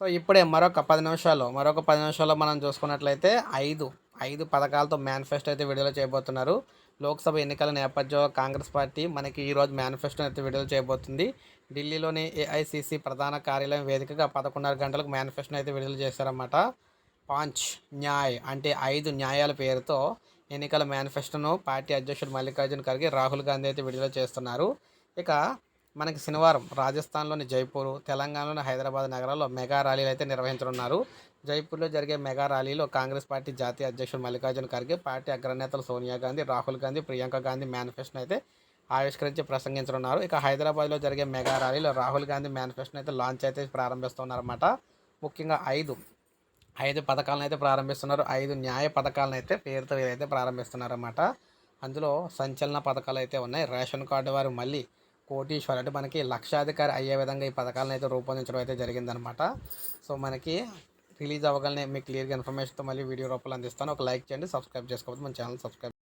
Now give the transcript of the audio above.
So ఇప్పుడే మరొక పది నిమిషాలు మరొక పది నిమిషాల్లో మనం చూసుకున్నట్లయితే ఐదు ఐదు పథకాలతో మేనిఫెస్టో అయితే విడుదల చేయబోతున్నారు. లోక్సభ ఎన్నికల నేపథ్యంలో కాంగ్రెస్ పార్టీ మనకి ఈరోజు మేనిఫెస్టో అయితే విడుదల చేయబోతుంది. ఢిల్లీలోని ఏఐసిసి ప్రధాన కార్యాలయం వేదికగా పదకొండున్నర గంటలకు మేనిఫెస్టోని అయితే విడుదల చేశారన్నమాట. పాంచ్ న్యాయ్ అంటే ఐదు న్యాయాల పేరుతో ఎన్నికల మేనిఫెస్టోను పార్టీ అధ్యక్షుడు మల్లికార్జున ఖర్గే రాహుల్ గాంధీ అయితే విడుదల చేస్తున్నారు. ఇక మనకి శనివారం రాజస్థాన్లోని జైపూర్ తెలంగాణలోని హైదరాబాద్ నగరాల్లో మెగా ర్యాలీలు అయితే నిర్వహించనున్నారు. జైపూర్లో జరిగే మెగా ర్యాలీలో కాంగ్రెస్ పార్టీ జాతీయ అధ్యక్షుడు మల్లికార్జున ఖర్గే పార్టీ అగ్రనేతలు సోనియా గాంధీ రాహుల్ గాంధీ ప్రియాంక గాంధీ మేనిఫెస్టోని అయితే ఆవిష్కరించి ప్రసంగించనున్నారు. ఇక హైదరాబాద్లో జరిగే మెగా ర్యాలీలో రాహుల్ గాంధీ మేనిఫెస్టోని అయితే లాంచ్ అయితే ప్రారంభిస్తున్నారన్నమాట. ముఖ్యంగా ఐదు ఐదు పథకాలను అయితే ప్రారంభిస్తున్నారు. ఐదు న్యాయ పథకాలను అయితే పేరుతో అయితే ప్రారంభిస్తున్నారన్నమాట. అందులో సంచలన పథకాలు అయితే ఉన్నాయి. రేషన్ కార్డు వారు మళ్ళీ కోటీశ్వర్ అంటే మనకి లక్షాధికారి అయ్యే విధంగా ఈ పథకాలను అయితే రూపొందించడం అయితే జరిగిందనమాట సో మనకి రిలీజ్ అవ్వగానే మీకు క్లియర్గా ఇన్ఫర్మేషన్తో మళ్ళీ వీడియో రూపంలో అందిస్తాను. ఒక లైక్ చేయండి సబ్స్క్రైబ్ చేసుకోవద్దు మన ఛానల్ సబ్స్క్రైబ్